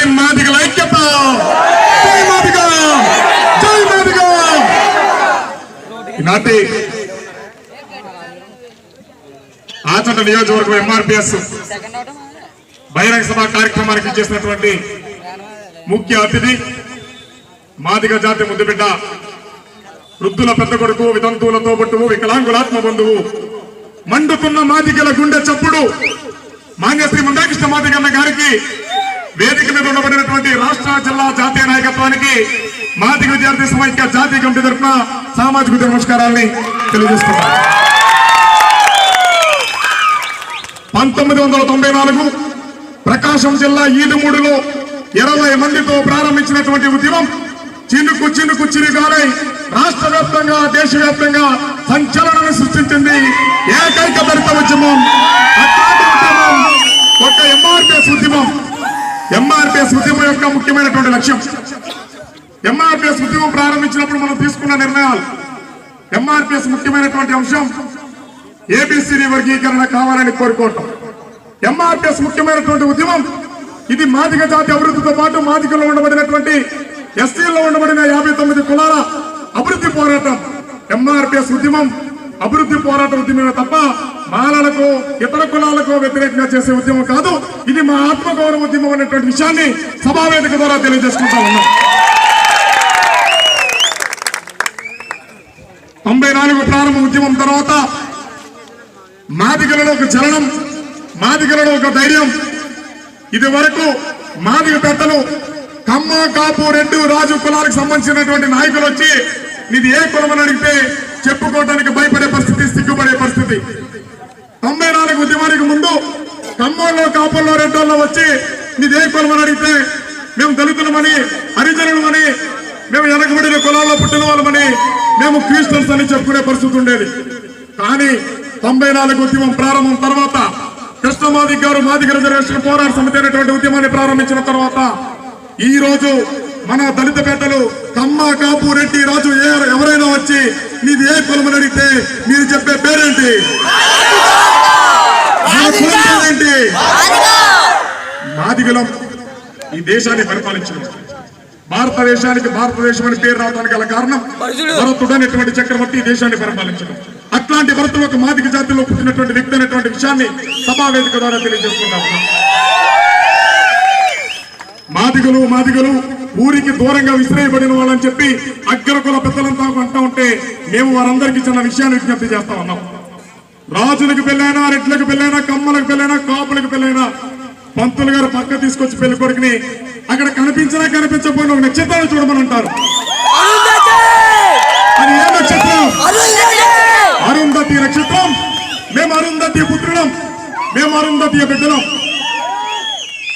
వర్ధిల్లాలి మాదిగల ఐక్యత! జై మాదిగ! జై మాదిగ! ఈనాటి ఆచట నియోజకవర్గం ఎంఆర్పిఎస్ బహిరంగ సభ కార్యక్రమానికి చేసినటువంటి ముఖ్య అతిథి మాదిగ జాతి ముద్దుబిడ్డ వృద్ధుల పెద్ద కొడుకు వితంతువులతో పట్టువు వికలాంగులాత్మ బంధువు మండుతున్న మాదిగల గుండె చప్పుడు మాన్యశ్రీ మందాకృష్ణ మాదిగన్న గారికి వేదిక మీద ఉండబడినటువంటి రాష్ట్ర జిల్లా జాతీయ నాయకత్వానికి మాదిక విద్యార్థి సమైక్య జాతీయ కమిటీ తరఫున సామాజిక ఉద్యమ నమస్కారాన్ని తెలియజేస్తున్నాను. పంతొమ్మిది వందల తొంభై నాలుగు ప్రకాశం జిల్లా ఈదుమూడిలో ఇరవై మందితో ప్రారంభించినటువంటి ఉద్యమం చినుకు చినుకు చిరుగాలై రాష్ట్ర వ్యాప్తంగా దేశవ్యాప్తంగా సంచలనాన్ని సృష్టించింది ఏకైక దళిత ఉద్యమం ఉద్యమం ఒక ఎంఆర్పిఎస్ ఉద్యమం. ఎంఆర్పిఎస్ ఉద్యమం యొక్క ముఖ్యమైనటువంటి లక్ష్యం. ఎంఆర్పిఎస్ ఉద్యమం ప్రారంభించినప్పుడు మనం తీసుకున్న నిర్ణయాలు. ఎంఆర్పిఎస్ ముఖ్యమైనటువంటి అంశం ఏబిసిడి వర్గీకరణ కావాలని కోరుకోవటం. ఎంఆర్పిఎస్ ముఖ్యమైనటువంటి ఉద్యమం. ఇది మాదిక జాతి అభివృద్ధితో పాటు మాదికలో ఉండబడినటువంటి ఎస్సీ పోరాట ఉద్యమమే తప్ప మాలలకు ఇతర కులాలకు వ్యతిరేకంగా చేసే ఉద్యమం కాదు. ఇది మా ఆత్మగౌరవ ఉద్యమం అనేటువంటి విషయాన్ని సభావేదిక ద్వారా తెలియజేసుకుంటా ఉన్నాం. తొంభై నాలుగు ప్రారంభ ఉద్యమం తర్వాత మాదిగలలో ఒక చలనం మాదిగలలో ఒక ధైర్యం. ఇది వరకు మాదిగ పెద్దలు కమ్మ కాపు రెండు రాజు కులాలకు సంబంధించినటువంటి నాయకులు వచ్చి నీది ఏ కులం? అని అడిగితే చెప్పుకోవడానికి భయపడే పరిస్థితి సిగ్గుపడే పరిస్థితి. తొంభై నాలుగు ఉద్యమానికి ముందు ఖమ్మంలో కాపుల్లో రెడ్డోల్లో వచ్చి నీది ఏ అడిగితే మేము దళితులమని హరిజనులమని మేము వెనకబడిన కులాల్లో పుట్టిన వాళ్ళమని మేము క్రిస్టియన్స్ అని చెప్పుకునే పరిస్థితి ఉండేది. కానీ తొంభై నాలుగు ఉద్యమం ప్రారంభం తర్వాత కృష్ణమాదిక్ గారు మాదిగ రిజర్వేషన్ పోరాట సమితి అనేటువంటి ఉద్యమాన్ని ప్రారంభించిన తర్వాత ఈ రోజు మన దళిత పెద్దలు కమ్మ కాపు రెడ్డి రాజు ఎవరైనా వచ్చి మీది ఏ కులమని అడిగితే మీరు చెప్పే పేరేంటి? మన కులం పేరేంటి? మాదిగలం ఈ దేశాన్ని పరిపాలించడం. భారతదేశానికి భారతదేశం అని పేరు రావడానికి గల కారణం భరతుడు అనేటువంటి చక్రవర్తి ఈ దేశాన్ని పరిపాలించడం. అట్లాంటి భరతుడు ఒక మాదిక జాతిలో పుట్టినటువంటి వ్యక్తి అనేటువంటి విషయాన్ని సభా వేదిక ద్వారా తెలియజేసుకుంటాం మాదిగలు మాదిగలు ఊరికి దూరంగా విసిరేయబడిన వాళ్ళని చెప్పి అగ్రకుల పెద్దలంతా అంటా ఉంటే మేము వారందరికీ చిన్న విషయాన్ని విజ్ఞప్తి చేస్తా ఉన్నాం. రాజులకు పెళ్ళైనా రెడ్లకు పెళ్ళైనా కమ్మలకు పెళ్ళైనా కాపులకు పెళ్ళైనా పంతులు గారు పక్క తీసుకొచ్చి పెళ్ళి కొడుకుని అక్కడ కనిపించినా కనిపించకపోయినా ఒక నక్షత్రాన్ని చూడమని అంటారు. అది ఏ నక్షత్రం? అరుంధతి నక్షత్రం. మేము అరుంధతి పుత్రులం. మేము అరుంధతి బిడ్డలం.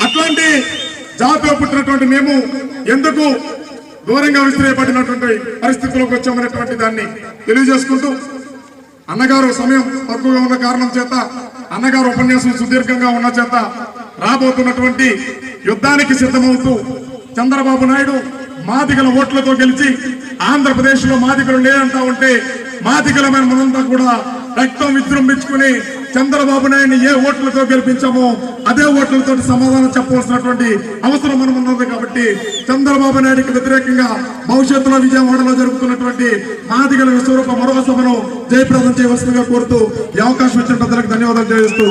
అట్లాంటి జాతిలో పుట్టినటువంటి మేము ఎందుకు దూరంగా విసిరేయబడినటువంటి పరిస్థితుల్లోకి వచ్చామనేటువంటి దాన్ని తెలియజేసుకుంటూ అన్నగారు సమయం తక్కువగా ఉన్న కారణం చేత అన్నగారు ఉపన్యాసం సుదీర్ఘంగా ఉన్న చేత రాబోతున్నటువంటి యుద్ధానికి సిద్ధమవుతూ చంద్రబాబు నాయుడు మాదిగల ఓట్లతో గెలిచి ఆంధ్రప్రదేశ్లో మాదిగలు లేదంటా ఉంటే మాదిగలమైన మనంతా కూడా రక్తం విజృంభించుకుని చంద్రబాబు నాయుడిని ఏ ఓట్లతో గెలిపించామో అదే ఓట్లతో సమాధానం చెప్పవలసినటువంటి అవసరం మనం ఉన్నది కాబట్టి చంద్రబాబు నాయుడికి వ్యతిరేకంగా భవిష్యత్తులో విజయవాడలో జరుగుతున్నటువంటి మాదిగల విశ్వరూప మరో సభను జయప్రదం చేయవలసిందిగా కోరుతూ ఈ అవకాశం ఇచ్చిన ప్రజలకు ధన్యవాదాలు తెలియజేస్తూ